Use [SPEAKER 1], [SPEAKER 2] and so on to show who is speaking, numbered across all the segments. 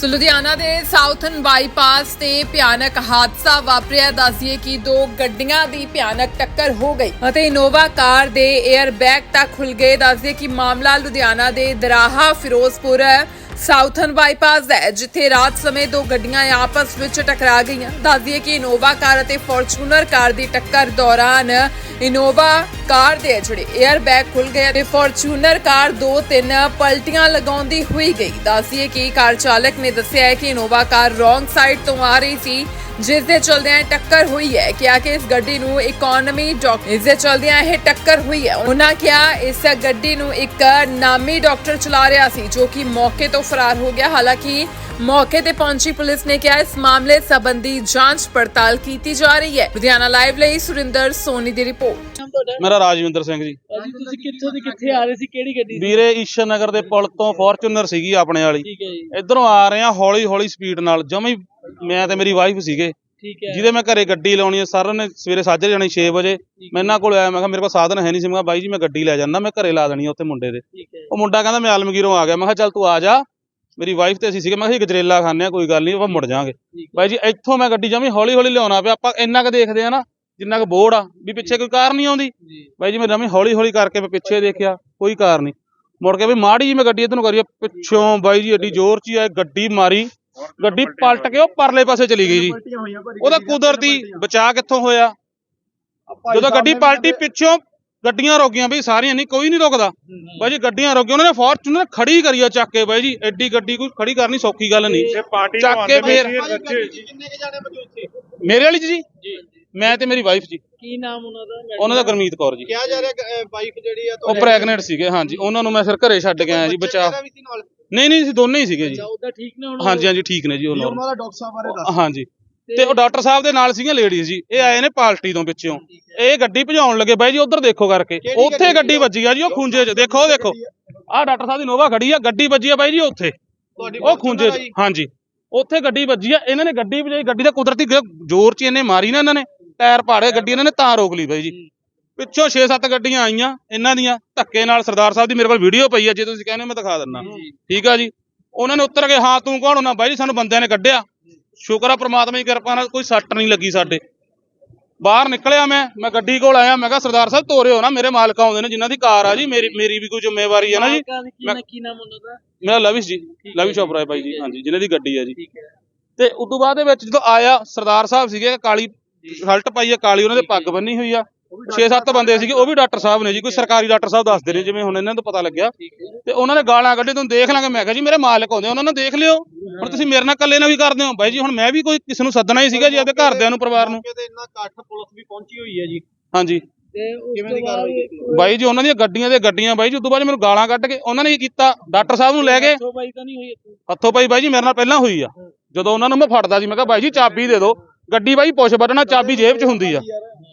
[SPEAKER 1] ਸੋ ਲੁਧਿਆਣਾ ਦੇ southern bypass ਤੇ ਭਿਆਨਕ ਹਾਦਸਾ ਵਾਪਰਿਆ। ਦੱਸਦੀਏ ਕਿ ਦੋ ਗੱਡੀਆਂ ਦੀ ਭਿਆਨਕ ਟੱਕਰ ਹੋ ਗਈ ਅਤੇ ਇਨੋਵਾ ਕਾਰ ਦੇ 에ਅਰ ਬੈਗ ਤੱਕ ਖੁੱਲ ਗਏ। ਦੱਸਦੀਏ ਕਿ ਮਾਮਲਾ ਲੁਧਿਆਣਾ ਦੇ ਦਰਾਹਾ ਫਿਰੋਜ਼ਪੁਰ ਸਾਊਥਨ ਬਾਈਪਾਸ ਹੈ, ਜਿੱਥੇ ਰਾਤ ਸਮੇਂ ਦੋ ਗੱਡੀਆਂ ਆਪਸ ਵਿੱਚ ਟਕਰਾ ਗਈਆਂ। ਦੱਸਦੀਏ ਕਿ ਇਨੋਵਾ ਕਾਰ ਅਤੇ ਫੋਰਚੂਨਰ ਕਾਰ ਦੀ ਟੱਕਰ ਦੌਰਾਨ ਇਨੋਵਾ ਕਾਰ ਦੇ ਜਿਹੜੇ 에ਅਰ ਬੈਗ ਖੁੱਲ ਗਏ ਤੇ ਫੋਰਚੂਨਰ ਕਾਰ ਦੋ ਤਿੰਨ ਪਲਟੀਆਂ ਲਗਾਉਂਦੀ ਹੋਈ ਗਈ। ਦੱਸਦੀਏ ਕਿ ਕਾਰ ਚਾਲਕ ਨੇ ਦੱਸਿਆ ਹੈ ਕਿ ਇਨੋਵਾ ਕਾਰ ਰੋਂਗ ਸਾਈਡ ਤੋਂ ਆ ਰਹੀ ਸੀ। ਜਿਸ ਦੇ ਚਲਦਿਆਂ ਇਹ ਟੱਕਰ ਹੋਈ ਹੈ। ਕਿਹਾ ਕਿ ਇਸ ਗੱਡੀ ਨੂੰ ਇਕਨੋਮੀ ਡਾਕਟਰ ਇਸ ਦੇ ਚਲਦਿਆਂ ਇਹ ਟੱਕਰ ਹੋਈ ਹੈ। ਉਹਨਾਂ ਕਿਹਾ ਇਸ ਗੱਡੀ ਨੂੰ ਇੱਕ ਨਾਮੀ ਡਾਕਟਰ ਚਲਾ ਰਿਹਾ ਸੀ ਜੋ ਕਿ ਮੌਕੇ ਤੋਂ ਫਰਾਰ ਹੋ ਗਿਆ। ਹਾਲਾਂਕਿ ਮੌਕੇ ਤੇ ਪਹੁੰਚੀ ਪੁਲਿਸ ਨੇ ਕਿਹਾ ਇਸ ਮਾਮਲੇ ਸੰਬੰਧੀ ਜਾਂਚ ਪੜਤਾਲ ਕੀਤੀ ਜਾ ਰਹੀ ਹੈ। ਲੁਧਿਆਣਾ ਲਾਈਵ ਲਈ ਸੁਰਿੰਦਰ ਸੋਨੀ ਦੀ ਰਿਪੋਰਟ।
[SPEAKER 2] ਮੇਰਾ ਰਾਜਵਿੰਦਰ ਸਿੰਘ ਜੀ।
[SPEAKER 3] ਭਾਜੀ ਤੁਸੀਂ ਕਿੱਥੋਂ ਦੀ ਕਿੱਥੇ ਆ ਰਹੇ ਸੀ? ਕਿਹੜੀ ਗੱਡੀ ਸੀ?
[SPEAKER 2] ਵੀਰੇ ਈਸ਼ਰ ਨਗਰ ਦੇ ਪੁਲ ਤੋਂ ਫੋਰਚੂਨਰ ਸੀਗੀ ਆਪਣੇ ਵਾਲੀ।
[SPEAKER 3] ਠੀਕ ਹੈ ਜੀ।
[SPEAKER 2] ਇਧਰੋਂ ਆ ਰਹੇ ਆ ਹੌਲੀ ਹੌਲੀ ਸਪੀਡ ਨਾਲ ਜਮੀ ਮੈਂ ਤੇ ਮੇਰੀ ਵਾਈਫ ਸੀਗੇ।
[SPEAKER 3] ਠੀਕ ਹੈ।
[SPEAKER 2] ਜਿਹਦੇ ਮੈਂ ਘਰੇ ਗੱਡੀ ਲਾਉਣੀ ਹੈ ਸਰ ਨੇ ਸਵੇਰੇ ਸਾਜਰੇ ਜਾਣੀ 6 ਵਜੇ। ਮੈਂ ਇਹਨਾਂ ਕੋਲ ਆਇਆ ਮੈਂ ਕਿਹਾ ਮੇਰੇ ਕੋਲ ਸਾਧਨ ਹੈ ਨਹੀਂ ਸੀ ਮੈਂ ਕਿਹਾ ਬਾਈ ਜੀ ਮੈਂ ਗੱਡੀ ਲੈ ਜਾਣਾ ਮੈਂ ਘਰੇ ਲਾ ਦੇਣੀ ਆ ਉੱਥੇ ਮੁੰਡੇ ਦੇ।
[SPEAKER 3] ਠੀਕ ਹੈ।
[SPEAKER 2] ਉਹ ਮੁੰਡਾ ਕਹਿੰਦਾ ਮੈਂ ਆਲਮਗੀਰੋਂ ਆ ਗਿਆ ਮੈਂ ਕਿਹਾ ਚੱਲ ਤੂੰ ਆ ਜਾ। ਮੇਰੀ ਵਾਈਫ ਤੇ ਅਸੀਂ ਸੀਗੇ ਮੈਂ ਕਿਹਾ ਗਜਰੇਲਾ ਖਾਂਦੇ ਆ ਕੋਈ ਗੱਲ ਨਹੀਂ ਆਪਾਂ ਮੁੜ ਜਾਾਂਗੇ ਬਾਈ ਜੀ ਇੱਥੋਂ ਮੈਂ ਗੱਡੀ ਜਮੀ ਹੌਲੀ ਹੌਲੀ ਲਿਆਉਣਾ ਪਿਆ ਆਪਾਂ ਇੰਨਾ ਕੁ ਦੇਖਦੇ ਆ ਨਾ ਜਿੰਨਾ ਕੁ ਬੋਰਡ ਆ ਵੀ ਪਿੱਛੇ ਕੋਈ ਕਾਰ ਨਹੀਂ ਆਉਂਦੀ। ਬਾਈ ਜੀ ਮੈਂ ਜਮੀ ਹੌਲੀ ਹੌਲੀ ਕਰਕੇ ਮੈਂ ਪਿੱਛੇ ਦੇਖਿਆ ਕੋਈ ਕਾਰ ਨਹੀਂ। ਮੁੜ ਕੇ ਵੀ ਮਾੜੀ ਜੀ ਮੈਂ ਗੱਡੀ ਇਧਰ ਨੂੰ ਕਰੀ ਪਿੱਛੋਂ ਬਾਈ ਜੀ ਏਡੀ ਜ਼ੋਰ ਚ ਆਏ ਗੱਡੀ ਮਾਰੀ। ਗੱਡੀ ਪਲਟ ਕੇ ਉਹ ਪਰਲੇ ਪਾਸੇ ਚਲੀ ਗਈ ਜੀ। ਉਹਦਾ ਕੁਦਰਤੀ ਬਚਾ ਕਿੱਥੋਂ ਹੋਇਆ? ਜਦੋਂ ਗੱਡੀ ਪਲਟੀ ਪਿੱਛੋਂ ਗੱਡੀਆਂ ਰੋਕੀਆਂ ਬਈ ਸਾਰੀਆਂ ਨਹੀਂ ਕੋਈ ਨਹੀਂ ਰੁਕਦਾ। ਬਾਈ ਜੀ ਗੱਡੀਆਂ ਰੋਕੀਆਂ ਉਹਨਾਂ ਨੇ ਫੋਰਚੂਨਰ ਖੜੀ ਕਰੀ ਆ ਚੱਕ ਕੇ ਬਾਈ ਜੀ ਐਡੀ ਗੱਡੀ ਕੋਈ ਖੜੀ ਕਰਨੀ ਸੌਖੀ ਗੱਲ ਨਹੀਂ।
[SPEAKER 4] ਪਾਰਟੀ
[SPEAKER 2] ਚੱਕ ਕੇ ਫੇਰ
[SPEAKER 3] ਕਿੰਨੇ ਕੇ ਜਾਣੇ ਬਚੇ ਉੱਥੇ?
[SPEAKER 2] ਮੇਰੇ ਵਾਲੀ 'ਚ ਜੀ?
[SPEAKER 3] ਜੀ।
[SPEAKER 2] ਮੈਂ ਤੇ ਮੇਰੀ ਵਾਈਫ ਜੀ।
[SPEAKER 3] ਕੀ ਨਾਮ ਉਹਨਾਂ ਦਾ?
[SPEAKER 2] ਉਹਨਾਂ ਦਾ ਗੁਰਮੀਤ ਕੌਰ ਜੀ।
[SPEAKER 4] ਕਿਹਾ ਜਾ ਰਿਹਾ ਵਾਈਫ ਜਿਹੜੀ ਆ
[SPEAKER 2] ਉਹ ਪ੍ਰੈਗਨੈਂਟ ਸੀਗੇ ਹਾਂਜੀ। ਉਹਨਾਂ ਨੂੰ ਮੈਂ ਫਿਰ ਘਰੇ ਛੱਡ ਕੇ ਆਇਆ ਜੀ ਬਚਾ ਨਹੀਂ ਨਹੀਂ ਅਸੀਂ ਦੋਨੇ ਹੀ ਸੀਗੇ ਜੀ।
[SPEAKER 3] ਉਹਦਾ ਠੀਕ ਨੇ ਹੁਣ?
[SPEAKER 2] ਹਾਂਜੀ ਹਾਂਜੀ ਠੀਕ ਨੇ ਜੀ ਉਹ normal।
[SPEAKER 4] ਦਾ ਡਾਕਟਰ ਸਾਹਿਬ ਬਾਰੇ
[SPEAKER 2] ਹਾਂਜੀ। ਤੇ ਉਹ ਡਾਕਟਰ ਸਾਹਿਬ ਦੇ ਨਾਲ ਸੀਗੀਆਂ ਲੇਡੀਜ਼ ਜੀ। ਇਹ ਆਏ ਨੇ ਪਾਰਟੀ ਤੋਂ ਪਿੱਛੋਂ। ਇਹ ਗੱਡੀ ਭਜਾਉਣ ਲੱਗੇ ਬਾਈ ਜੀ ਉਧਰ ਦੇਖੋ ਕਰਕੇ। ਉੱਥੇ ਗੱਡੀ ਵੱਜੀ ਆ ਜੀ ਉਹ ਖੁੰਝੇ 'ਚ। ਦੇਖੋ ਉਹ ਦੇਖੋ। ਆਹ ਡਾਕਟਰ ਸਾਹਿਬ ਦੀ ਨੋਵਾ ਖੜੀ ਆ ਗੱਡੀ ਵੱਜੀ ਆ ਬਾਈ ਜੀ ਉੱਥੇ। ਉਹ ਖੁੰਝੇ 'ਚ। ਹਾਂਜੀ। ਉੱਥੇ ਗੱਡੀ ਵੱਜੀ ਆ ਇਹਨਾਂ ਨੇ ਗੱਡੀ ਵਜਾਈ ਗੱਡੀ ਦਾ ਕੁਦਰਤੀ ਗ- ਜ਼ੋਰ 'ਚ ਇਹਨੇ ਮਾਰੀ ਨਾ ਇਹਨਾਂ ਨੇ। ਟਾਇਰ ਪਾੜੇ ਗੱਡੀ ਇਹਨਾਂ ਨੇ ਤਾਂ ਰੋਕ ਲਈ ਬਾਈ ਜੀ। ਪਿੱਛੋਂ 6-7 ਗੱਡੀਆਂ ਆਈਆਂ ਇਹਨਾਂ ਦੀਆਂ ਧੱਕੇ ਨਾਲ ਸਰਦਾਰ ਸਾਹਿਬ ਦੀ ਮੇਰੇ ਕੋਲ ਵੀਡੀਓ ਪਈ ਆ ਜੇ ਤੁਸੀਂ ਕਹਿੰਦੇ ਹੋ ਮੈਂ ਦਿਖਾ ਦਿੰਦਾ। ਠੀਕ ਆ ਜੀ। ਉਹਨਾਂ ਨੇ ਉੱਤਰ ਕੇ ਹਾਂ ਤੂੰ ਕੌਣ ਹੋਣਾ? ਬਾਈ ਜੀ ਸਾਨੂੰ ਬੰਦਿਆਂ ਨੇ ਕੱਢਿਆ। ਸ਼ੁਕਰ ਆ ਪ੍ਰਮਾਤਮਾ ਦੀ ਕਿਰਪਾ ਨਾਲ ਕੋਈ ਸੱਟ ਨਹੀਂ ਲੱਗੀ ਸਾਡੇ। ਬਾਹਰ ਨਿਕਲਿਆ ਮੈਂ ਮੈਂ ਗੱਡੀ ਕੋਲ ਆਇਆ ਮੈਂ ਕਿਹਾ ਸਰਦਾਰ ਸਾਹਿਬ ਤੋਰਿਓ ਨਾ ਮੇਰੇ ਮਾਲਕ ਆਉਂਦੇ ਨੇ ਜਿਨ੍ਹਾਂ ਦੀ ਕਾਰ ਆ ਜੀ ਮੇਰੀ ਮੇਰੀ ਵੀ ਕੋਈ ਜ਼ਿੰਮੇਵਾਰੀ ਹੈ ਨਾ ਜੀ।
[SPEAKER 3] ਕੀ ਨਾ ਕੀ ਨਾਮ ਉਹਨਾਂ ਦਾ?
[SPEAKER 2] ਮੇਰਾ ਲਵਿਸ਼ ਜੀ ਲਵਿਸ਼ ਓਬਰਾਏ ਬਾਈ ਜੀ ਹਾਂਜੀ ਜਿਨ੍ਹਾਂ ਦੀ ਗੱਡੀ ਆ ਜੀ।
[SPEAKER 3] ਹੈ।
[SPEAKER 2] ਤੇ ਉਸ ਤੋਂ ਬਾਅਦ ਦੇ ਵਿੱਚ ਜਦੋਂ ਆਇਆ ਸਰਦਾਰ ਸਾਹਿਬ ਸੀਗੇ ਕਾਲੀ ਸ਼ਰਟ ਪਾਈ ਆ ਕਾਲੀ ਉਹਨਾਂ ਦੇ ਪੱਗ ਬੰਨੀ ਹੋਈ ਆ। 6-7 ਬੰਦੇ ਸੀਗੇ ਉਹ ਵੀ ਡਾਕਟਰ ਸਾਹਿਬ ਨੇ ਜੀ ਕੋਈ ਸਰਕਾਰੀ ਡਾਕਟਰ ਸਾਹਿਬ ਦੱਸਦੇ ਨੇ ਜਿਵੇਂ ਹੁਣ ਇਹਨਾਂ ਨੂੰ ਪਤਾ ਲੱਗਿਆ। ਤੇ ਉਹਨਾਂ ਨੇ ਗਾਲਾਂ ਕੱਢੇ ਤੁਹਾਨੂੰ ਦੇਖ ਲਾਂਗੇ। ਮੈਂ ਕਿਹਾ ਜੀ ਮੇਰੇ ਮਾਲਕ ਆਉਂਦੇ ਉਹਨਾਂ ਨੂੰ ਦੇਖ ਲਿਓ। ਹੁਣ ਤੁਸੀਂ ਮੇਰੇ ਨਾਲ ਇਕੱਲੇ ਨਾਲ ਵੀ ਕਰਦੇ ਹੋ। ਬਾਈ ਜੀ ਹੁਣ ਮੈਂ ਵੀ ਕੋਈ ਕਿਸੇ ਨੂੰ ਸੱਦਣਾ ਹੀ ਸੀਗਾ ਜੀ ਆਪਦੇ ਘਰਦਿਆਂ ਨੂੰ ਪਰਿਵਾਰ ਨੂੰ।
[SPEAKER 4] ਇੰਨਾ ਇਕੱਠ ਪੁਲਿਸ ਵੀ ਪਹੁੰਚੀ ਹੋਈ ਹੈ ਜੀ।
[SPEAKER 2] ਹਾਂਜੀ।
[SPEAKER 4] ਕਿਵੇਂ ਦੀ ਕਾਰਵਾਈ?
[SPEAKER 2] ਬਾਈ ਜੀ ਉਹਨਾਂ ਦੀਆਂ ਗੱਡੀਆਂ ਦੇ ਗੱਡੀਆਂ ਬਾਈ ਜੀ ਉਸ ਤੋਂ ਬਾਅਦ ਮੈਨੂੰ ਗਾਲਾਂ ਕੱਢ ਕੇ ਉਹਨਾਂ ਨੇ ਕੀ ਕੀਤਾ? ਡਾਕਟਰ ਸਾਹਿਬ ਨੂੰ ਲੈ ਗਏ।
[SPEAKER 3] ਸੋ ਬਾਈ ਤਾਂ ਨਹੀਂ ਹੋਈ ਇੱਥੇ?
[SPEAKER 2] ਹੱਥੋਂ ਪਾਈ ਬਾਈ ਜੀ ਮੇਰੇ ਨਾਲ ਪਹਿਲਾਂ ਹੋਈ ਆ। ਜਦੋਂ ਉਹਨਾਂ ਨੂੰ ਮੈਂ ਫੜਦਾ ਸੀ ਮੈਂ ਕਿਹਾ ਬਾਈ ਜੀ ਚਾਬੀ ਦੇ ਦਿਓ। ਗੱਡੀ ਬਾਈ ਪੁੱਛ ਬਟਨਾ ਚਾਬੀ ਜੇਬ 'ਚ ਹੁੰਦੀ ਆ।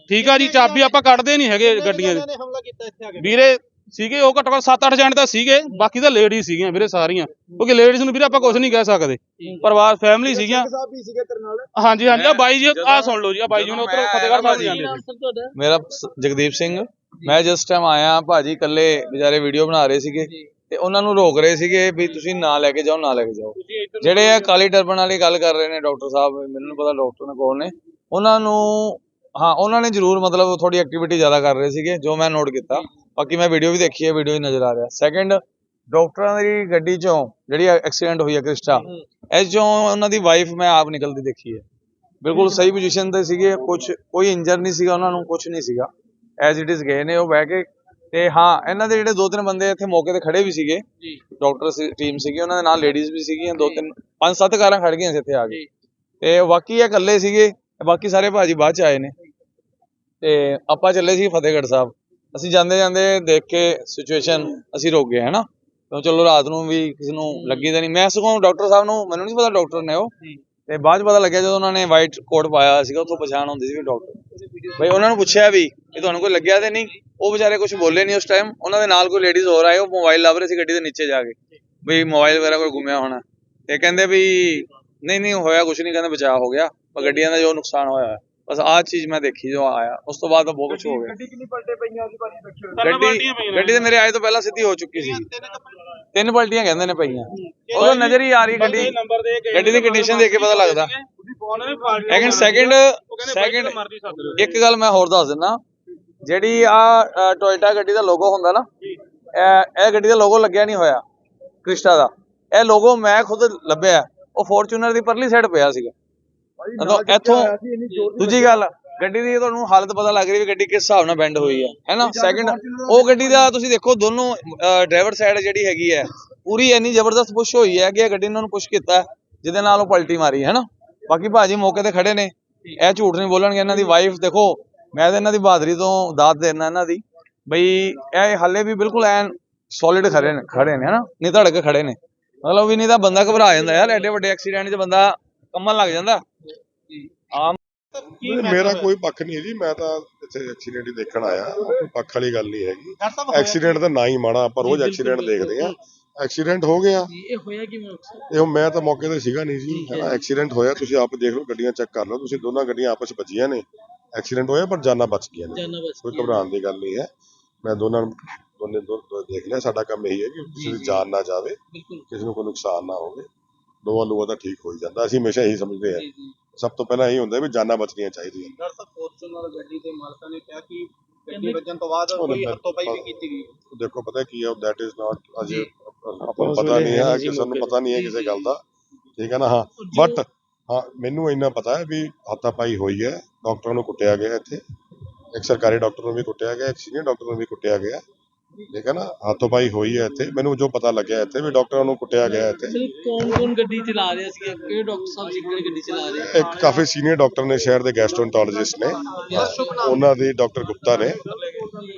[SPEAKER 2] ਠੀਕ ਆ ਜੀ ਚਾਬੀ ਆਪਾਂ ਕੱਢਦੇ ਨਹੀਂ ਹੈਗੇ ਗੱਡੀਆਂ ਦੀ।
[SPEAKER 4] ਨੇ ਹਮਲਾ ਕੀਤਾ ਇੱਥੇ ਆ ਕੇ।
[SPEAKER 2] ਵੀਰੇ ਸੀਗੇ ਉਹ ਘੱਟੋ ਘੱਟ 7-8 ਜਣੇ ਤਾਂ ਸੀਗੇ ਬਾਕੀ ਤਾਂ ਲੇਡੀ ਸੀਗੀਆਂ ਵੀਰੇ ਸਾਰੀਆਂ। ਕਿਉਂਕਿ ਲੇਡੀਜ਼ ਨੂੰ ਵੀਰੇ ਆਪਾਂ ਕੁਝ ਨਹੀਂ ਕਹਿ ਸਕਦੇ। ਪਰਿਵਾਰ ਫੈਮਿਲੀ ਸੀਗੀਆਂ।
[SPEAKER 4] ਸਾਹਿਬ ਵੀ ਸੀਗੇ ਤੇਰੇ ਨਾਲ।
[SPEAKER 2] ਹਾਂਜੀ ਹਾਂਜੀ। ਆ ਬਾਈ ਜੀ ਆ ਸੁਣ ਲਓ ਜੀ ਆ ਬਾਈ ਜੀ ਨੇ ਉੱਧਰ ਫਤਿਹਗੜ੍ਹ ਸਾਹਿਬ ਜਾਂਦੇ
[SPEAKER 5] ਮੇਰਾ ਜਗਦੀਪ ਸਿੰਘ। ਮੈਂ ਜਿਸ ਟਾਈਮ ਆਇਆ ਭਾਜੀ ਇਕੱਲੇ ਵਿਚਾਰੇ ਵੀਡੀਓ ਬਣਾ ਰਹੇ ਸੀਗੇ ਤੇ ਉਹਨਾਂ ਨੂੰ ਰੋਕ ਰਹੇ ਸੀਗੇ ਵੀ ਤੁਸੀਂ ਨਾ ਲੈ ਕੇ ਜਾਓ ਨਾ ਲੈ ਕੇ ਜਾਓ। ਜਿਹੜੇ ਆ ਕਾਲੀ ਟਰਬਨ ਵਾਲੀ ਗੱਲ ਕਰ ਰਹੇ ਨੇ ਡਾਕਟਰ ਸਾਹਿਬ ਮੈਨੂੰ ਨੀ ਪਤਾ ਡਾਕਟਰ ਨੇ ਕੌਣ ਨੇ। ਉਹਨਾਂ ਨੂੰ ਹਾਂ ਉਹਨਾਂ ਨੇ ਜ਼ਰੂਰ ਮਤਲਬ ਥੋੜੀ ਐਕਟੀਵਿਟੀ ਜ਼ਿਆਦਾ ਕਰ ਰਹੇ ਸੀਗੇ ਜੋ ਮੈਂ ਨੋਟ ਕੀਤਾ। ਬਾਕੀ ਮੈਂ ਵੀਡੀਓ ਵੀ ਦੇਖੀ ਹੈ ਵੀਡੀਓ ਹੀ ਨਜ਼ਰ ਆ ਰਿਹਾ। ਸੈਕੰਡ ਡਾਕਟਰਾਂ ਦੀ ਗੱਡੀ ਚੋਂ ਜਿਹੜੀ ਐਕਸੀਡੈਂਟ ਹੋਈ ਹੈ ਕ੍ਰਿਸਟਾ ਇਹ ਚੋਂ ਉਹਨਾਂ ਦੀ ਵਾਈਫ ਮੈਂ ਆਪ ਨਿਕਲਦੀ ਦੇਖੀ ਹੈ। ਬਿਲਕੁਲ ਸਹੀ ਪੋਜੀਸ਼ਨ ਤੇ ਸੀਗੇ ਕੁਝ ਕੋਈ ਇੰਜਰ ਨਹੀਂ ਸੀਗਾ ਉਹਨਾਂ ਨੂੰ ਕੁਝ ਨਹੀਂ ਸੀਗਾ। ਐਜ਼ ਇਟ ਇਜ਼ ਗਏ ਨੇ ਉਹ ਬਹਿ ਕੇ। ਤੇ ਹਾਂ ਇਹਨਾਂ ਦੇ ਜਿਹੜੇ ਦੋ ਤਿੰਨ ਬੰਦੇ ਇੱਥੇ ਮੌਕੇ ਤੇ ਖੜੇ ਵੀ ਸੀਗੇ
[SPEAKER 3] ਜੀ।
[SPEAKER 5] ਡਾਕਟਰ ਟੀਮ ਸੀਗੀ ਉਹਨਾਂ ਦੇ ਨਾਲ ਲੇਡੀਜ਼ ਵੀ ਸੀਗੀਆਂ ਦੋ ਤਿੰਨ ਪੰਜ ਸੱਤ ਕਾਰਾਂ ਖੜ ਗਈਆਂ ਸੀ ਇੱਥੇ ਆ ਕੇ। ਤੇ ਬਾਕੀ ਇਹ ਇਕੱਲੇ ਸੀਗੇ ਬਾਕੀ ਸਾਰੇ ਭਾਜੀ ਬਾਅਦ ਚ ਆਏ ਨੇ। ਤੇ ਆਪਾਂ ਚੱਲੇ ਸੀ ਫਤਿਹਗੜ੍ਹ ਸਾਹਿਬ। ਅਸੀਂ ਜਾਂਦੇ ਜਾਂਦੇ ਦੇਖ ਕੇ ਸਿਚੁਏਸ਼ਨ ਅਸੀਂ ਰੁਕ ਗਏ ਹਨਾ? ਤਾਂ ਚਲੋ ਰਾਤ ਨੂੰ ਵੀ ਕਿਸੇ ਨੂੰ ਲੱਗੀ ਤਾਂ ਨਹੀਂ। ਮੈਂ ਸਗੋਂ ਡਾਕਟਰ ਸਾਹਿਬ ਨੂੰ ਮੈਨੂੰ ਨਹੀਂ ਪਤਾ ਡਾਕਟਰ ਨੇ ਉਹ। ਤੇ ਬਾਅਦ ਚ ਪਤਾ ਲੱਗਿਆ ਜਦੋਂ ਉਹਨਾਂ ਨੇ ਵਾਈਟ ਕੋਟ ਪਾਇਆ ਸੀਗਾ ਉੱਥੋਂ ਪਛਾਣ ਹੁੰਦੀ ਸੀ ਡਾਕਟਰ। ਬਈ ਉਹਨਾਂ ਨੂੰ ਪੁੱਛਿਆ ਵੀ ਕਿ ਤੁਹਾਨੂੰ ਕੋਈ ਲੱਗਿਆ ਤੇ ਨਹੀਂ? ਉਹ ਵਿਚਾਰੇ ਕੁਝ ਬੋਲੇ ਨਹੀਂ ਉਸ ਟਾਈਮ ਉਹਨਾਂ ਦੇ ਨਾਲ ਕੋਈ ਲੇਡੀਜ਼ ਹੋਰ ਆਏ ਉਹ ਮੋਬਾਈਲ ਲੱਭ ਰਹੇ ਸੀ ਗੱਡੀ ਦੇ ਨੀਚੇ ਜਾ ਕੇ। ਵੀ ਮੋਬਾਈਲ ਵਗੈਰਾ ਕੋਈ ਗੁੰਮਿਆ ਹੋਣਾ। ਤੇ ਕਹਿੰਦੇ ਵੀ ਨਹੀਂ ਨਹੀਂ ਹੋਇਆ ਕੁਝ ਨਹੀਂ ਕਹਿੰਦੇ ਬਚਾਅ ਹੋ ਗਿਆ। ਪਰ ਗੱਡੀਆਂ ਦਾ ਜੋ ਨੁਕਸਾਨ ਹੋਇਆ। ਬਸ ਆਹ ਚੀਜ਼ ਮੈਂ ਦੇਖੀ ਜੋ ਆਇਆ। ਉਸ ਤੋਂ ਬਾਅਦ ਤਾਂ ਬਹੁਤ ਕੁਝ ਹੋ ਗਿਆ।
[SPEAKER 4] ਗੱਡੀ ਕਿੰਨੀ ਪਲਟੇ ਪਈਆਂ ਸੀ ਭਾਜੀ ਦੇਖਿਓ
[SPEAKER 5] ਗੱਡੀ ਗੱਡੀ ਤੇ ਮੇਰੇ ਆਏ ਤੋਂ ਪਹਿਲਾਂ ਸਿੱਧੀ ਹੋ ਚੁੱਕੀ ਸੀ। ਤਿੰਨ ਪਲਟੀਆਂ। ਕਹਿੰਦੇ ਨੇ ਪਈਆਂ। ਉਦੋਂ ਨਜ਼ਰ ਹੀ ਆ ਰਹੀ ਗੱਡੀ। ਗੱਡੀ ਦੀ ਕੰਡੀਸ਼ਨ ਦੇਖ ਕੇ ਪਤਾ ਲੱਗਦਾ। ਸੈਕਿੰਡ ਸੈਕਿੰਡ
[SPEAKER 2] ਲਓ।
[SPEAKER 5] ਇੱਕ ਗੱਲ ਮੈਂ ਹੋਰ ਦੱਸ ਦਿੰਦਾ ਜਿਹੜੀ ਆ ਟੋਇਟਾ ਗੱਡੀ ਦਾ ਲੋਗੋ ਹੁੰਦਾ ਨਾ ਇਹ ਇਹ ਗੱਡੀ ਦਾ ਲੋਗੋ ਲੱਗਿਆ ਨਹੀਂ ਹੋਇਆ। ਕ੍ਰਿਸਟਾ ਦਾ। ਇਹ ਲੋਗੋ ਮੈਂ ਖੁਦ ਲੱਭਿਆ। ਉਹ ਫੋਰਚੂਨਰ ਦੀ ਪਰਲੀ ਸਾਈਡ ਪਿਆ ਸੀਗਾ। ਇੱਥੋਂ ਦੂਜੀ ਗੱਲ ਗੱਡੀ ਦੀ ਤੁਹਾਨੂੰ ਹਾਲਤ ਪਤਾ ਲੱਗ ਰਹੀ ਵੀ ਗੱਡੀ ਕਿਸ ਹਿਸਾਬ ਨਾਲ ਬੈਂਡ ਹੋਈ ਹੈ ਹੈਨਾ ਸੈਕਿੰਡ ਉਹ ਗੱਡੀ ਦਾ ਤੁਸੀਂ ਦੇਖੋ ਦੋਨੋਂ ਡਰਾਈਵਰ ਸਾਈਡ ਜਿਹੜੀ ਹੈਗੀ ਹੈ ਪੂਰੀ ਇੰਨੀ ਜ਼ਬਰਦਸਤ ਪੁਸ਼ ਹੋਈ ਹੈ ਕਿ ਇਹ ਗੱਡੀ ਨੇ ਉਹਨੂੰ ਪੁਸ਼ ਕੀਤਾ ਜਿਹਦੇ ਨਾਲ ਉਹ ਪਲਟੀ ਮਾਰੀ ਹੈ ਨਾ? ਬਾਕੀ ਭਾਜੀ ਮੌਕੇ ਤੇ ਖੜੇ ਨੇ ਇਹ ਝੂਠ ਨਹੀਂ ਬੋਲਣਗੇ ਇਹਨਾਂ ਦੀ ਵਾਈਫ ਦੇਖੋ ਮੈਂ ਤਾਂ ਇਹਨਾਂ ਦੀ ਬਹਾਦਰੀ ਤੋਂ ਦਾਤ ਦੇਣਾ ਇਹਨਾਂ ਦੀ ਬਈ ਇਹ ਹਾਲੇ ਵੀ ਬਿਲਕੁਲ ਐਨ ਸੋਲਿਡ ਖੜੇ ਨੇ ਖੜੇ ਨੇ ਹਨਾ ਨਹੀਂ ਧੜਕ ਖੜੇ ਨੇ। ਮਤਲਬ ਵੀ ਨਹੀਂ ਤਾਂ ਬੰਦਾ ਘਬਰਾ ਜਾਂਦਾ ਯਾਰ ਐਡੇ ਵੱਡੇ ਐਕਸੀਡੈਂਟ 'ਚ ਬੰਦਾ ਕੰਮਣ ਲੱਗ ਜਾਂਦਾ। ਆਮ
[SPEAKER 6] ਮੇਰਾ ਕੋਈ ਪੱਖ ਨਹੀਂ ਹੈ ਜੀ ਮੈਂ ਤਾਂ ਇੱਥੇ ਐਕਸੀਡੈਂਟ ਹੀ ਦੇਖਣ ਆਇਆ। ਕੋਈ ਪੱਖ ਵਾਲੀ ਗੱਲ ਨਹੀਂ ਹੈਗੀ। ਐਕਸੀਡੈਂਟ ਦਾ ਨਾ ਹੀ ਮਾੜਾ ਆਪਾਂ ਰੋਜ਼ ਐਕਸੀਡੈਂਟ ਦੇਖਦੇ ਆ ਐਕਸੀਡੈਂਟ ਹੋ ਗਿਆ।
[SPEAKER 3] ਇਹ ਹੋਇਆ ਕਿਵੇਂ
[SPEAKER 6] ਇਹ ਮੈਂ ਤਾਂ ਮੌਕੇ ਤੇ ਸੀਗਾ ਨਹੀਂ ਜੀ। ਹਨਾ ਐਕਸੀਡੈਂਟ ਹੋਇਆ ਤੁਸੀਂ ਆਪ ਦੇਖ ਲਓ ਗੱਡੀਆਂ ਚੈੱਕ ਕਰ ਲਓ ਤੁਸੀਂ ਦੋਨਾਂ ਗੱਡੀਆਂ ਆਪਸ ਵਿੱਚ ਵੱਜੀਆਂ ਨੇ। ਐਕਸੀਡੈਂਟ ਹੋਇਆ ਪਰ ਜਾਨਾਂ ਬਚ ਗਈਆਂ ਨੇ।
[SPEAKER 3] ਜਾਨਾ
[SPEAKER 6] ਕੋਈ ਘਬਰਾਉਣ ਦੀ ਗੱਲ ਨਹੀਂ ਹੈ। ਮੈਂ ਦੋਨਾਂ ਨੂੰ ਦੋਨੇ ਦੋ ਦੋ ਦੇਖ ਲਿਆ ਸਾਡਾ ਕੰਮ ਇਹੀ ਹੈ ਕਿ ਕਿਸੇ ਦੀ ਜਾਨ ਨਾ ਜਾਵੇ
[SPEAKER 3] ਬਿਲਕੁਲ।
[SPEAKER 6] ਕਿਸੇ ਨੂੰ ਕੋਈ ਨੁਕਸਾਨ ਨਾ ਹੋਵੇ। ਦੋਵਾਂ ਲੋਕਾਂ ਦਾ ਠੀਕ ਹੋ ਹੀ ਜਾਂਦਾ। ਅਸੀਂ ਹਮੇਸ਼ਾ ਇਹੀ ਸਮਝਦੇ ਹਾਂ।
[SPEAKER 3] ਜੀ
[SPEAKER 6] ਸਭ ਤੋਂ ਪਹਿਲਾਂ ਇਹੀ ਹੁੰਦਾ ਵੀ ਜਾਨਾਂ ਬਚਣੀਆਂ ਚਾਹੀਦੀਆਂ।
[SPEAKER 4] ਡਾਕਟਰ ਸਾਹਿਬ ਫੋਰਚੂਨਰ ਗੱਡੀ ਦੇ ਮਾਲਕਾਂ ਨੇ ਕਿਹਾ ਕਿ ਗੱਡੀ ਵੱਜਣ ਤੋਂ ਬਾਅਦ ਕੋਈ
[SPEAKER 6] ਨੰਬਰ-
[SPEAKER 4] ਹੱਥੋਂ ਪਾਈ ਵੀ ਕੀਤੀ ਗਈ।
[SPEAKER 6] ਦੇਖੋ ਪਤਾ ਕੀ ਹੈ ਦੈਟ ਇਜ਼ ਨਾਟ ਅਜੇ ਆਪਾਂ ਨੂੰ ਪਤਾ ਨਹੀਂ ਹੈ ਕਿਸੇ ਨੂੰ ਪਤਾ ਨਹੀਂ ਹੈ ਕਿਸੇ ਗੱਲ ਦਾ। ਠੀਕ ਹੈ ਨਾ ਹਾਂ। ਬਟ ਹਾਂ ਮੈਨੂੰ ਇੰਨਾ ਪਤਾ ਹੈ ਵੀ ਹਾਤਾਪਾਈ ਹੋਈ ਹੈ। ਡਾਕਟਰਾਂ ਨੂੰ ਕੁੱਟਿਆ ਗਿਆ ਇੱਥੇ। ਇੱਕ ਸਰਕਾਰੀ ਡਾਕਟਰ ਨੂੰ ਵੀ ਕੁੱਟਿਆ ਗਿਆ ਇੱਕ ਸੀਨੀਅਰ ਡਾਕਟਰ ਨੂੰ ਵੀ ਕੁੱਟਿਆ ਗਿਆ। ਠੀਕ ਹੈ ਨਾ ਹਾਥੋਪਾਈ ਹੋਈ ਹੈ ਇੱਥੇ। ਮੈਨੂੰ ਜੋ ਪਤਾ ਲੱਗਿਆ ਇੱਥੇ ਵੀ ਡਾਕਟਰਾਂ ਨੂੰ ਕੁੱਟਿਆ ਗਿਆ ਇੱਥੇ।
[SPEAKER 3] ਕੌਣ ਕੌਣ ਗੱਡੀ ਚਲਾ ਰਿਹਾ ਸੀ? ਕਿਹੜੇ ਡਾਕਟਰ ਸਾਹਿਬ ਸੀ ਕਿਹੜੀ ਗੱਡੀ ਚਲਾ ਰਹੇ?
[SPEAKER 6] ਇੱਕ ਕਾਫੀ ਸੀਨੀਅਰ ਡਾਕਟਰ ਨੇ ਸ਼ਹਿਰ ਦੇ ਗੈਸਟ੍ਰੋਐਂਟਰੋਲੋਜਿਸਟ ਨੇ। ਉਹਨਾਂ ਦੀ ਡਾਕਟਰ ਗੁਪਤਾ ਨੇ।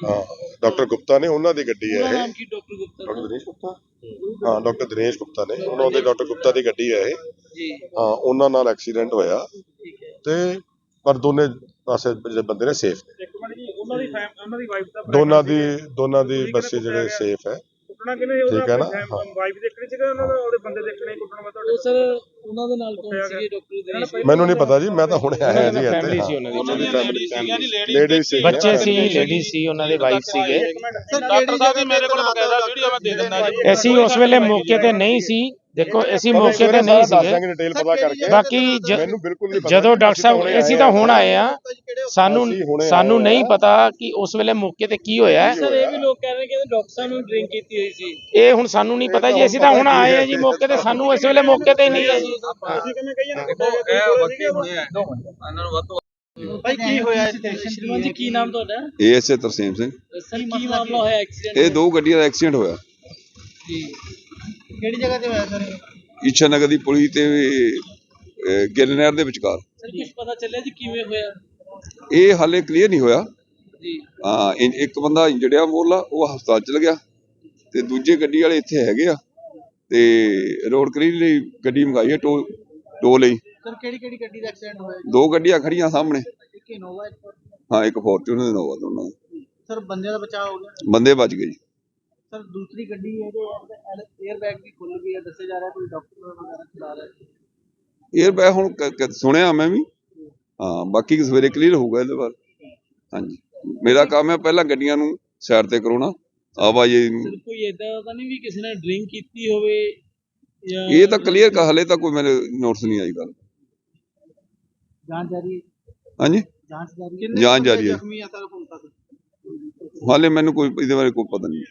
[SPEAKER 6] ਹਾਂ ਡਾਕਟਰ ਗੁਪਤਾ ਨੇ ਉਹਨਾਂ ਦੀ ਗੱਡੀ ਹੈ ਇਹ।
[SPEAKER 3] Doctor Gupta
[SPEAKER 6] doctor Dinesh Gupta? ਹਾਂ ਡਾਕਟਰ ਦਿਨੇਸ਼ ਗੁਪਤਾ ਨੇ। ਉਹਨਾਂ ਦੇ ਡਾਕਟਰ ਗੁਪਤਾ ਦੀ ਗੱਡੀ ਹੈ ਇਹ।
[SPEAKER 3] ਜੀ।
[SPEAKER 6] ਹਾਂ ਉਹਨਾਂ ਨਾਲ ਐਕਸੀਡੈਂਟ ਹੋਇਆ। ਤੇ ਪਰ ਦੋਨੇ ਪਾਸੇ ਜਿਹੜੇ ਬੰਦੇ ਨੇ ਸੇਫ ਨੇ।
[SPEAKER 2] ਉਹਨਾਂ ਦੀ ਫੈਮ ਉਹਨਾਂ ਦੀ ਵਾਈਫ ਦਾ
[SPEAKER 6] ਦੋਨਾਂ ਦੀ ਦੋਨਾਂ ਦੀ ਬੱਸੇ ਜਿਹੜੇ ਸੇਫ ਹੈ।
[SPEAKER 2] ਕੁੱਟਣਾ ਕਿਨੇ
[SPEAKER 6] ਠੀਕ ਹੈ ਨਾ? ਹਾਂ।
[SPEAKER 2] ਵਾਈਫ ਦੇਖਣੀ ਸੀਗਾ ਉਹਨਾਂ ਦਾ ਉਹਦੇ ਬੰਦੇ ਦੇਖਣੇ ਕੁੱਟਣਾ ਮੈਂ ਤੁਹਾਡੇ
[SPEAKER 3] ਉਹ ਸਰ ਉਹਨਾਂ ਦੇ ਨਾਲ ਕੌਣ ਸੀ ਡਾਕਟਰ ਦਿਨੇਸ਼
[SPEAKER 6] ਮੈਨੂੰ ਨਹੀਂ ਪਤਾ ਜੀ ਮੈਂ ਤਾਂ ਹੁਣੇ ਆਇਆ ਜੀ ਇੱਥੇ। ਉਹਨਾਂ ਦੀ ਫੈਮਿਲੀ ਲੇਡੀ ਸੀ
[SPEAKER 7] ਬੱਚੇ ਸੀ ਲੇਡੀ ਸੀ ਉਹਨਾਂ ਦੇ ਵਾਈਫ ਸੀਗੇ।
[SPEAKER 2] ਡਾਕਟਰ ਸਾਹਿਬ ਜੀ ਮੇਰੇ ਕੋਲ ਬਕਾਇਦਾ ਵੀਡੀਓ ਮੈਂ ਦੇ ਦਿੰਦਾ ਜੀ।
[SPEAKER 7] ਅਸੀਂ ਉਸ ਵੇਲੇ ਮੌਕੇ ਤੇ ਨਹੀਂ ਸੀ। ਦੇਖੋ ਅਸੀਂ ਮੌਕੇ ਤੇ ਨਹੀਂ ਸੀਗੇ।
[SPEAKER 6] ਡਿਟੇਲ ਪਤਾ ਕਰਕੇ।
[SPEAKER 7] ਬਾਕੀ
[SPEAKER 6] ਮੈਨੂੰ ਬਿਲਕੁਲ ਨਹੀਂ ਪਤਾ
[SPEAKER 7] ਜਦੋਂ ਡਾਕਟਰ ਸਾਹਿਬ ਅਸੀਂ ਤਾਂ ਹੁਣ ਆਏ ਆ ਸਾਨੂੰ ਸਾਨੂੰ ਨਹੀਂ। ਪਤਾ ਕਿ ਉਸ ਵੇਲੇ ਮੌਕੇ ਤੇ ਕੀ ਹੋਇਆ।
[SPEAKER 3] ਸਰ ਇਹ ਵੀ ਲੋਕ ਕਹਿ ਰਹੇ ਕਿ ਡਾਕਟਰ ਸਾਹਿਬ ਨੂੰ ਡਰਿੰਕ ਕੀਤੀ ਹੋਈ ਸੀ।
[SPEAKER 7] ਇਹ ਹੁਣ ਸਾਨੂੰ ਨਹੀਂ ਪਤਾ ਜੀ ਅਸੀਂ ਤਾਂ ਹੁਣ ਆਏ ਆ ਜੀ ਮੌਕੇ ਤੇ ਸਾਨੂੰ ਇਸ ਵੇਲੇ ਮੌਕੇ ਤੇ ਨਹੀਂ ਹੈ ਜੀ।
[SPEAKER 2] ਤੁਸੀਂ ਕਿਵੇਂ ਕਹੀ ਜਾਂਦੇ
[SPEAKER 5] ਇਹ ਬਾਕੀ ਹੁਣੇ ਆਏ ਇਹਨਾਂ ਨੂੰ ਵੱਧ
[SPEAKER 4] ਭਾਈ ਕੀ ਹੋਇਆ ਇੱਥੇ?
[SPEAKER 3] ਸ਼੍ਰੀਮਾਨ ਜੀ ਕੀ ਨਾਮ ਤੁਹਾਡਾ?
[SPEAKER 8] ਏਐਸਏ ਤਰਸੇਮ ਸਿੰਘ।
[SPEAKER 3] ਸਰ ਕੀ ਮਾਮਲਾ ਹੋਇਆ? ਐਕਸੀਡੈਂਟ
[SPEAKER 8] ਇਹ ਦੋ ਗੱਡੀਆਂ ਦਾ ਐਕਸੀਡੈਂਟ ਹੋਇਆ।
[SPEAKER 3] ਜੀ
[SPEAKER 4] ਕਿਹੜੀ ਜਗ੍ਹਾ ਤੇ ਹੋਇਆ ਸਰ ਇਹ?
[SPEAKER 8] ਈਸ਼ਾ ਨਗਰ ਦੀ ਪੁਲੀ ਤੇ ਅਹ, ਗਿੱਲ ਨਹਿਰ ਦੇ ਵਿਚਕਾਰ।
[SPEAKER 3] ਸਰ ਕੁਝ ਪਤਾ ਚੱਲਿਆ ਜੀ ਕਿਵੇਂ ਹੋਇਆ?
[SPEAKER 8] ਇਹ ਹਾਲੇ ਕਲੀਅਰ ਨਹੀਂ ਹੋਇਆ।
[SPEAKER 3] ਜੀ।
[SPEAKER 8] ਹਾਂ ਇੱਕ ਬੰਦਾ ਇੰਜੜਿਆ ਮੋਰਲਾ ਉਹ ਹਸਪਤਾਲ ਚਲ ਗਿਆ। ਤੇ ਦੂਜੇ ਗੱਡੀ ਵਾਲੇ ਇੱਥੇ ਹੈਗੇ ਆ। ਤੇ ਰੋਡ ਕਲੀਅਰ ਲਈ ਗੱਡੀ ਮੰਗਾਈ ਹੈ ਟੋ ਟੋ ਲਈ।
[SPEAKER 4] ਸਰ ਕਿਹੜੀ ਕਿਹੜੀ ਗੱਡੀ ਦਾ ਐਕਸੀਡੈਂਟ ਹੋਇਆ? ਜੀ?
[SPEAKER 8] ਦੋ ਗੱਡੀਆਂ ਖੜੀਆਂ ਸਾਹਮਣੇ।
[SPEAKER 4] ਇੱਕ ਇਨੋਵਾ ਇੱਕ
[SPEAKER 8] ਹਾਂ ਇੱਕ ਫੋਰਚੂਨਰ ਦੋਨਾਂ ਦਾ।
[SPEAKER 4] ਸਰ ਬੰਦਿਆਂ ਦਾ ਬਚਾਅ ਹੋ ਗਿਆ?
[SPEAKER 8] ਬੰਦੇ ਬਚ ਗਏ ਜੀ।
[SPEAKER 4] ਸਰ ਦੂਸਰੀ ਗੱਡੀ ਇਹਦੇ 에ਅਰ ਬੈਗ ਵੀ ਖੁੱਲ ਗਈ ਹੈ। ਦੱਸਿਆ ਜਾ ਰਿਹਾ ਕੋਈ ਡਾਕਟਰ ਵਗੈਰਾ ਚਲਾ ਰਿਹਾ ਸੀ
[SPEAKER 8] ਇਹ ਬੈ ਹੁਣ ਕ- ਕ- ਸੁਣਿਆ ਮੈਂ ਵੀ। ਹਾਂ ਬਾਕੀ ਸਵੇਰੇ ਕਲੀਅਰ ਹੋਊਗਾ ਇਹਦੇ ਬਾਰੇ। ਹਾਂਜੀ। ਮੇਰਾ ਕੰਮ ਹੈ ਪਹਿਲਾਂ ਗੱਡੀਆਂ ਨੂੰ ਸਾਈਡ ਤੇ ਕਰਾਉਣਾ। ਆਵਾਜਾਈ ਨੂੰ।
[SPEAKER 3] ਸਰ ਕੋਈ ਏਦਾਂ ਤਾਂ ਨਹੀਂ ਵੀ ਕਿਸੇ ਨੇ ਡਰਿੰਕ ਕੀਤੀ ਹੋਵੇ ਜਾਂ
[SPEAKER 8] ਇਹ ਤਾਂ ਕਲੀਅਰ ਕਰ ਹਲੇ ਤਾਂ ਕੋਈ ਮੇਰੇ ਨੋਟਸ ਨਹੀਂ ਆਈ ਗੱਲ।
[SPEAKER 4] ਜਾਂਚ ਜਾਰੀ ਹੈ।
[SPEAKER 8] ਹਾਂਜੀ?
[SPEAKER 4] ਜਾਂਚ ਜਾਰੀ ਹੈ।
[SPEAKER 8] ਜਾਂਚ ਜਾਰੀ ਹੈ।
[SPEAKER 4] ਜ਼ਖਮੀ ਆ ਸਰ ਹੁਣ ਤੱਕ?
[SPEAKER 8] ਹਾਲੇ ਮੈਨੂੰ ਕੋਈ ਇਹਦੇ ਬਾਰੇ ਕੋਈ ਪਤਾ ਨਹੀਂ।